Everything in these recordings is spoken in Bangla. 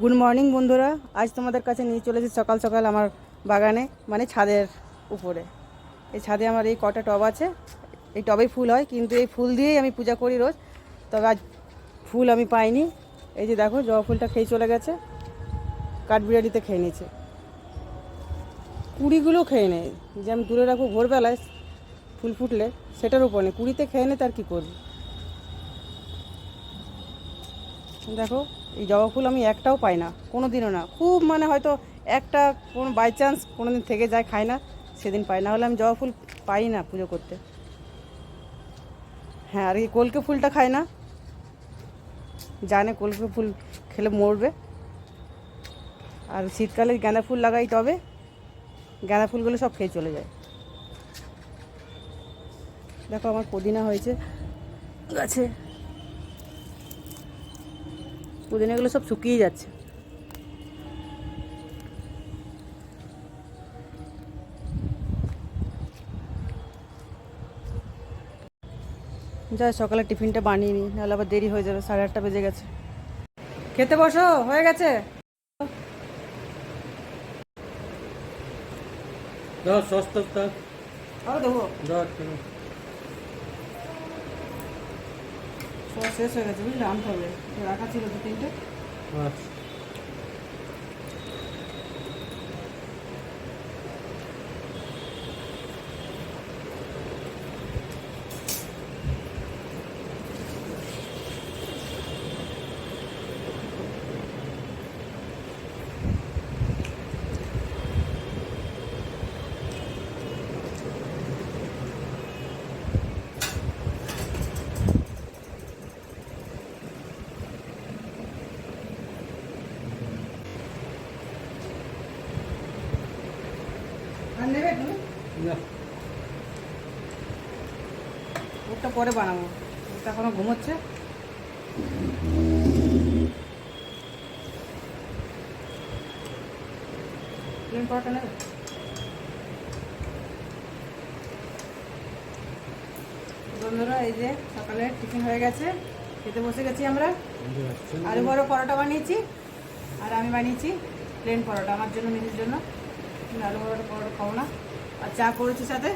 গুড মর্নিং বন্ধুরা। আজ তোমাদের কাছে নিয়ে চলেছি সকাল সকাল আমার বাগানে মানে ছাদের উপরে। এই ছাদে আমার এই কটা টব আছে। এই টবেই ফুল হয়, কিন্তু এই ফুল দিয়েই আমি পূজা করি রোজ। তবে আজ ফুল আমি পাইনি। এই যে দেখো, জবা ফুলটা খেয়ে চলে গেছে। কাঠবিড়ালিতে খেয়ে নিয়েছে। কুড়িগুলো খেয়ে নেয় যে আমি দূরে রাখব ভোরবেলায়, ফুল ফুটলে, সেটার উপর নেই। কুড়িতে খেয়ে নেয় তার কী করব? দেখো এই জবা ফুল আমি একটাও পাই না কোনো দিনও না। খুব মানে হয়তো একটা কোনো বাই চান্স কোনো দিন থেকে যায়, খাই না, সেদিন পাই না। হলে আমি জবা ফুল পাই না পুজো করতে। হ্যাঁ আর এই কলকে ফুলটা খায় না। জানে কলকে ফুল খেলে মরবে। আর শীতকালে গাঁদা ফুল লাগাই তবে, গাঁদা ফুলগুলো সব খেয়ে চলে যায়। দেখো আমার পুদিনা হয়েছে, গাছে পুদিনাগুলো সব শুকিয়ে যাচ্ছে। যা সকালে টিফিনটা বানিয়ে নিই নাহলে আবার দেরি হয়ে যাবে সাড়ে আটটা বেজে গেছে। খেতে বসো হয়ে গেছে? দাও সস্তা দেবো। দাও একটু। সব শেষ হয়ে গেছে বুঝলে? আনতে হবে। রাখা ছিল দু তিনটে। ওটা পরে বানাবো। ওটা এখনও ঘুমোচ্ছে। পরোটা নেবে? বন্ধুরা এই যে সকালে টিফিন হয়ে গেছে। খেতে বসে গেছি আমরা। আলু বড় পরোটা বানিয়েছি। আর আমি বানিয়েছি প্লেন পরোটা আমার জন্য নিজের জন্য। আর চা করেছি সাথে?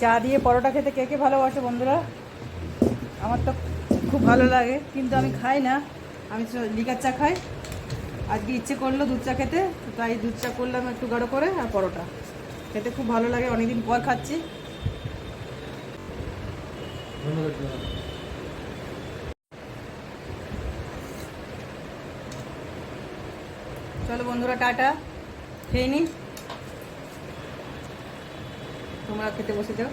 চা দিয়ে পরোটা খেতে কে কে ভালোবাসে বন্ধুরা? আমার তো খুব ভালো লাগে, কিন্তু আমি খাই না। আমি লিকার চা খাই। আজকে ইচ্ছে করল দুধ চা খেতে তাই দুধ চা করলাম একটু গাঢ় করে আর পরোটা। খেতে খুব ভালো লাগে, অনেকদিন পর খাচ্ছি ধন্যবাদ দাও। চলো বন্ধুরা টাটা। খেয়ে নি? তোমরা খেতে বসে যাও